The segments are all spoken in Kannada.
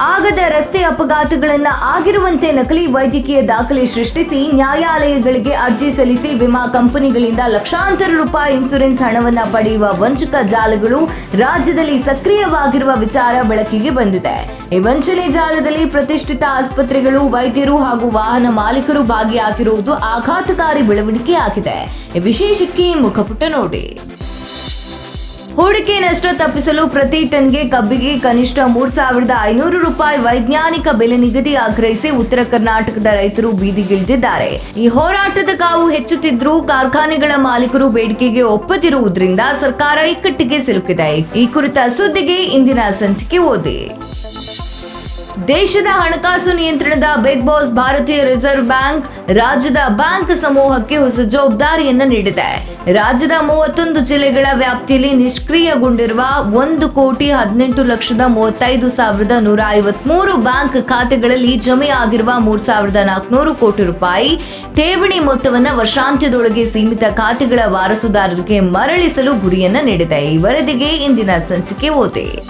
ಆಗದ ರಸ್ತೆ ಅಪಘಾತಗಳನ್ನ ಆಗಿರುವಂತೆ ನಕಲಿ ವೈದ್ಯಕೀಯ ದಾಖಲೆ ಸೃಷ್ಟಿಸಿ ನ್ಯಾಯಾಲಯಗಳಿಗೆ ಅರ್ಜಿ ಸಲ್ಲಿಸಿ ವಿಮಾ ಕಂಪನಿಗಳಿಂದ ಲಕ್ಷಾಂತರ ರೂಪಾಯಿ ಇನ್ಸೂರೆನ್ಸ್ ಹಣವನ್ನ ಪಡೆಯುವ ವಂಚಕ ಜಾಲಗಳು ರಾಜ್ಯದಲ್ಲಿ ಸಕ್ರಿಯವಾಗಿರುವ ವಿಚಾರ ಬೆಳಕಿಗೆ ಬಂದಿದೆ. ಈ ವಂಚನೆ ಜಾಲದಲ್ಲಿ ಪ್ರತಿಷ್ಠಿತ ಆಸ್ಪತ್ರೆಗಳು, ವೈದ್ಯರು ಹಾಗೂ ವಾಹನ ಮಾಲೀಕರು ಭಾಗಿಯಾಗಿರುವುದು ಆಘಾತಕಾರಿ ಬೆಳವಣಿಗೆಯಾಗಿದೆ. ವಿಶೇಷಕ್ಕೆ ಮುಖಪುಟ ನೋಡಿ. ಹೂಡಿಕೆ ನಷ್ಟ ತಪ್ಪಿಸಲು ಪ್ರತಿ ಟನ್ಗೆ ಕಬ್ಬಿಗೆ ಕನಿಷ್ಠ ಮೂರ್ ಸಾವಿರದ ಐನೂರು ರೂಪಾಯಿ ವೈಜ್ಞಾನಿಕ ಬೆಲೆ ನಿಗದಿ ಆಗ್ರಹಿಸಿ ಉತ್ತರ ಕರ್ನಾಟಕದ ರೈತರು ಬೀದಿಗಿಳಿದಿದ್ದಾರೆ. ಈ ಹೋರಾಟದ ಕಾವು ಹೆಚ್ಚುತ್ತಿದ್ರೂ ಕಾರ್ಖಾನೆಗಳ ಮಾಲೀಕರು ಬೇಡಿಕೆಗೆ ಒಪ್ಪದಿರುವುದರಿಂದ ಸರ್ಕಾರ ಇಕ್ಕಟ್ಟಿಗೆ ಸಿಲುಕಿದೆ. ಈ ಕುರಿತ ಸುದ್ದಿಗೆ ಇಂದಿನ ಸಂಚಿಕೆ ಓದಿ. ದೇಶದ ಹಣಕಾಸು ನಿಯಂತ್ರಣದ ಬಿಗ್ ಬಾಸ್ ಭಾರತೀಯ ರಿಸರ್ವ್ ಬ್ಯಾಂಕ್ ರಾಜ್ಯದ ಬ್ಯಾಂಕ್ ಸಮೂಹಕ್ಕೆ ಹೊಸ ಜವಾಬ್ದಾರಿಯನ್ನು ನೀಡಿದೆ. ರಾಜ್ಯದ ಮೂವತ್ತೊಂದು ಜಿಲ್ಲೆಗಳ ವ್ಯಾಪ್ತಿಯಲ್ಲಿ ನಿಷ್ಕ್ರಿಯಗೊಂಡಿರುವ ಒಂದು ಕೋಟಿ ಹದಿನೆಂಟು ಲಕ್ಷದ ಮೂವತ್ತೈದು ಸಾವಿರದ ನೂರ ಐವತ್ಮೂರು ಬ್ಯಾಂಕ್ ಖಾತೆಗಳಲ್ಲಿ ಜಮೆಯಾಗಿರುವ ಮೂರ್ ಸಾವಿರದ ನಾಲ್ಕುನೂರು ಕೋಟಿ ರೂಪಾಯಿ ಠೇವಣಿ ಮೊತ್ತವನ್ನು ವರ್ಷಾಂತ್ಯದೊಳಗೆ ಸೀಮಿತ ಖಾತೆಗಳ ವಾರಸುದಾರರಿಗೆ ಮರಳಿಸಲು ಗುರಿಯನ್ನು ನೀಡಿದೆ. ಈ ವರದಿಗೆ ಇಂದಿನ ಸಂಚಿಕೆ ಓದಿ.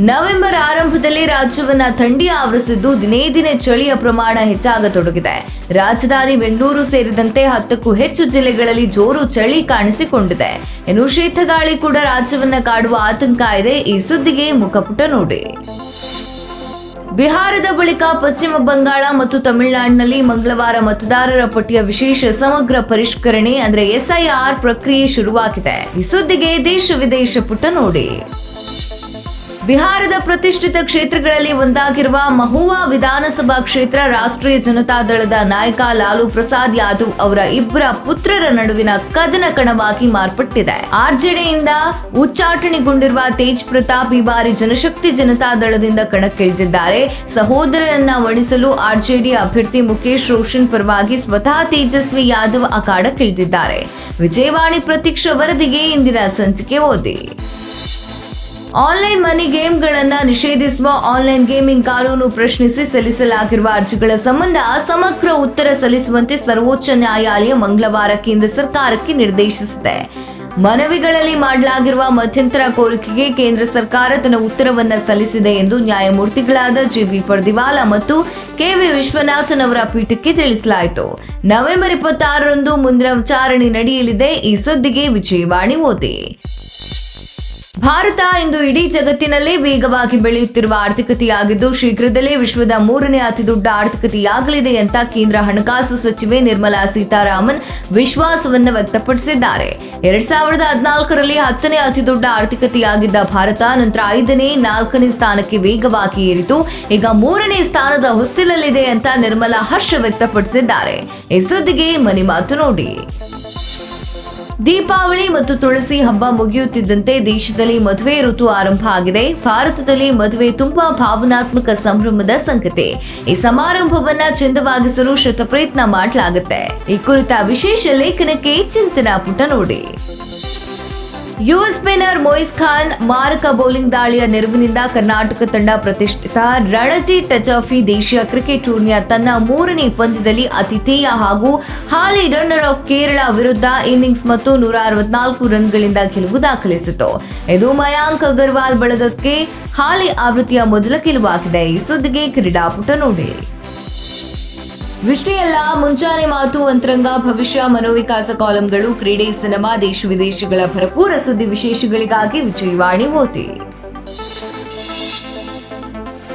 ನವೆಂಬರ್ ಆರಂಭದಲ್ಲಿ ರಾಜ್ಯವನ್ನ ಥಂಡಿ ಆವರಿಸಿದ್ದು ದಿನೇ ದಿನೇ ಚಳಿಯ ಪ್ರಮಾಣ ಹೆಚ್ಚಾಗತೊಡಗಿದೆ. ರಾಜಧಾನಿ ಬೆಂಗಳೂರು ಸೇರಿದಂತೆ ಹತ್ತಕ್ಕೂ ಹೆಚ್ಚು ಜಿಲ್ಲೆಗಳಲ್ಲಿ ಜೋರು ಚಳಿ ಕಾಣಿಸಿಕೊಂಡಿದೆ. ಇನ್ನು ಶೀತಗಾಳಿ ಕೂಡ ರಾಜ್ಯವನ್ನ ಕಾಡುವ ಆತಂಕ ಇದೆ. ಈ ಸುದ್ದಿಗೆ ಮುಖಪುಟ ನೋಡಿ. ಬಿಹಾರದ ಬಳಿಕ ಪಶ್ಚಿಮ ಬಂಗಾಳ ಮತ್ತು ತಮಿಳುನಾಡಿನಲ್ಲಿ ಮಂಗಳವಾರ ಮತದಾರರ ಪಟ್ಟಿಯ ವಿಶೇಷ ಸಮಗ್ರ ಪರಿಷ್ಕರಣೆ ಅಂದ್ರೆ ಎಸ್ಐಆರ್ ಪ್ರಕ್ರಿಯೆ ಶುರುವಾಗಿದೆ. ಈ ಸುದ್ದಿಗೆ ದೇಶ ವಿದೇಶ ಪುಟ ನೋಡಿ. ಬಿಹಾರದ ಪ್ರತಿಷ್ಠಿತ ಕ್ಷೇತ್ರಗಳಲ್ಲಿ ಒಂದಾಗಿರುವ ಮಹುವಾ ವಿಧಾನಸಭಾ ಕ್ಷೇತ್ರ ರಾಷ್ಟ್ರೀಯ ಜನತಾದಳದ ನಾಯಕ ಲಾಲು ಪ್ರಸಾದ್ ಯಾದವ್ ಅವರ ಇಬ್ಬರ ಪುತ್ರರ ನಡುವಿನ ಕದನ ಕಣವಾಗಿ ಮಾರ್ಪಟ್ಟಿದೆ. ಆರ್ಜೆಡಿಯಿಂದ ಉಚ್ಚಾಟನೆಗೊಂಡಿರುವ ತೇಜ್ ಪ್ರತಾಪ್ ಈ ಬಾರಿ ಜನಶಕ್ತಿ ಜನತಾದಳದಿಂದ ಕಣಕ್ಕಿಳಿದಿದ್ದಾರೆ. ಸಹೋದರರನ್ನ ಒಣಿಸಲು ಆರ್ಜೆಡಿ ಅಭ್ಯರ್ಥಿ ಮುಖೇಶ್ ರೋಷನ್ ಪರವಾಗಿ ಸ್ವತಃ ತೇಜಸ್ವಿ ಯಾದವ್ ಅಖಾಡಕ್ಕಿಳಿದಿದ್ದಾರೆ. ವಿಜಯವಾಣಿ ಪ್ರತೀಕ್ಷ ವರದಿಗೆ ಇಂದಿನ ಸಂಚಿಕೆ ಓದಿ. ಆನ್ಲೈನ್ ಮನಿ ಗೇಮ್ಗಳನ್ನ ನಿಷೇಧಿಸುವ ಆನ್ಲೈನ್ ಗೇಮಿಂಗ್ ಕಾನೂನು ಪ್ರಶ್ನಿಸಿ ಸಲ್ಲಿಸಲಾಗಿರುವ ಅರ್ಜಿಗಳ ಸಂಬಂಧ ಸಮಗ್ರ ಉತ್ತರ ಸಲ್ಲಿಸುವಂತೆ ಸರ್ವೋಚ್ಚ ನ್ಯಾಯಾಲಯ ಮಂಗಳವಾರ ಕೇಂದ್ರ ಸರ್ಕಾರಕ್ಕೆ ನಿರ್ದೇಶಿಸಿದೆ. ಮನವಿಗಳಲ್ಲಿ ಮಾಡಲಾಗಿರುವ ಮಧ್ಯಂತರ ಕೋರಿಕೆಗೆ ಕೇಂದ್ರ ಸರ್ಕಾರ ತನ್ನ ಉತ್ತರವನ್ನ ಸಲ್ಲಿಸಿದೆ ಎಂದು ನ್ಯಾಯಮೂರ್ತಿಗಳಾದ ಜಿಬಿ ಪರ್ದಿವಾಲ ಮತ್ತು ಕೆವಿ ವಿಶ್ವನಾಥನ್ ಅವರ ಪೀಠಕ್ಕೆ ತಿಳಿಸಲಾಯಿತು. ನವೆಂಬರ್ ಇಪ್ಪತ್ತಾರರಂದು ಮುಂದಿನ ವಿಚಾರಣೆ ನಡೆಯಲಿದೆ. ಈ ಸುದ್ದಿಗೆ ವಿಜಯವಾಣಿ ಓದಿ. ಭಾರತ ಇಂದು ಇಡೀ ಜಗತ್ತಿನಲ್ಲೇ ವೇಗವಾಗಿ ಬೆಳೆಯುತ್ತಿರುವ ಆರ್ಥಿಕತೆಯಾಗಿದ್ದು, ಶೀಘ್ರದಲ್ಲೇ ವಿಶ್ವದ ಮೂರನೇ ಅತಿದೊಡ್ಡ ಆರ್ಥಿಕತೆಯಾಗಲಿದೆ ಅಂತ ಕೇಂದ್ರ ಹಣಕಾಸು ಸಚಿವೆ ನಿರ್ಮಲಾ ಸೀತಾರಾಮನ್ ವಿಶ್ವಾಸವನ್ನು ವ್ಯಕ್ತಪಡಿಸಿದ್ದಾರೆ. ಎರಡ್ ಸಾವಿರದ ಹದಿನಾಲ್ಕರಲ್ಲಿ ಹತ್ತನೇ ಅತಿದೊಡ್ಡ ಆರ್ಥಿಕತೆಯಾಗಿದ್ದ ಭಾರತ, ನಂತರ ಐದನೇ, ನಾಲ್ಕನೇ ಸ್ಥಾನಕ್ಕೆ ವೇಗವಾಗಿ ಏರಿತು. ಈಗ ಮೂರನೇ ಸ್ಥಾನದ ಹೊಸ್ತಿಲಲ್ಲಿದೆ ಅಂತ ನಿರ್ಮಲಾ ಹರ್ಷ ವ್ಯಕ್ತಪಡಿಸಿದ್ದಾರೆ. ಈ ಸುದ್ದಿಗೆ ಮನಿ ಮಾತು ನೋಡಿ. ದೀಪಾವಳಿ ಮತ್ತು ತುಳಸಿ ಹಬ್ಬ ಮುಗಿಯುತ್ತಿದ್ದಂತೆ ದೇಶದಲ್ಲಿ ಮದುವೆ ಋತು ಆರಂಭ ಆಗಿದೆ. ಭಾರತದಲ್ಲಿ ಮದುವೆ ತುಂಬಾ ಭಾವನಾತ್ಮಕ ಸಂಭ್ರಮದ ಸಂಗತಿ. ಈ ಸಮಾರಂಭವನ್ನ ಚಂದವಾಗಿಸಲು ಶತಪ್ರಯತ್ನ ಮಾಡಲಾಗುತ್ತೆ. ಈ ಕುರಿತ ವಿಶೇಷ ಲೇಖನಕ್ಕೆ ಚಿಂತನಾ ಪುಟ ನೋಡಿ. ಯುಎಸ್ ಸ್ಪಿನ್ನರ್ ಮೊಯಿಸ್ ಖಾನ್ ಮಾರಕ ಬೌಲಿಂಗ್ ದಾಳಿಯ ನೆರವಿನಿಂದ ಕರ್ನಾಟಕ ತಂಡ ಪ್ರತಿಷ್ಠಿತ ರಣಜಿ ಟಚಾಫಿ ದೇಶೀಯ ಕ್ರಿಕೆಟ್ ಟೂರ್ನಿಯ ತನ್ನ ಮೂರನೇ ಪಂದ್ಯದಲ್ಲಿ ಅತಿಥೇಯ ಹಾಗೂ ಹಾಲಿ ರನ್ನರ್ ಆಫ್ ಕೇರಳ ವಿರುದ್ಧ ಇನ್ನಿಂಗ್ಸ್ ಮತ್ತು ನೂರ ಅರವತ್ನಾಲ್ಕು ರನ್ಗಳಿಂದ ಗೆಲುವು ದಾಖಲಿಸಿತು. ಇದು ಮಯಾಂಕ್ ಅಗರ್ವಾಲ್ ಬಳಗಕ್ಕೆ ಹಾಲಿ ಆವೃತ್ತಿಯ ಮೊದಲ ಗೆಲುವಾಗಿದೆ. ಈ ಸುದ್ದಿಗೆ ಕ್ರೀಡಾಪುಟ ನೋಡಿ. ವಿಷ್ಟೇ ಮುಂಜಾನೆ ಮುಂಚಾನೆ ಮಾತು ಅಂತರಂಗ, ಭವಿಷ್ಯ, ಮನೋವಿಕಾಸ ಕಾಲಂಗಳು, ಕ್ರೀಡೆ, ಸಿನಿಮಾ, ದೇಶ ವಿದೇಶಗಳ ಭರಪೂರ ಸುದ್ದಿ ವಿಶೇಷಗಳಿಗಾಗಿ ವಿಜಯವಾಣಿ ಓದಿ.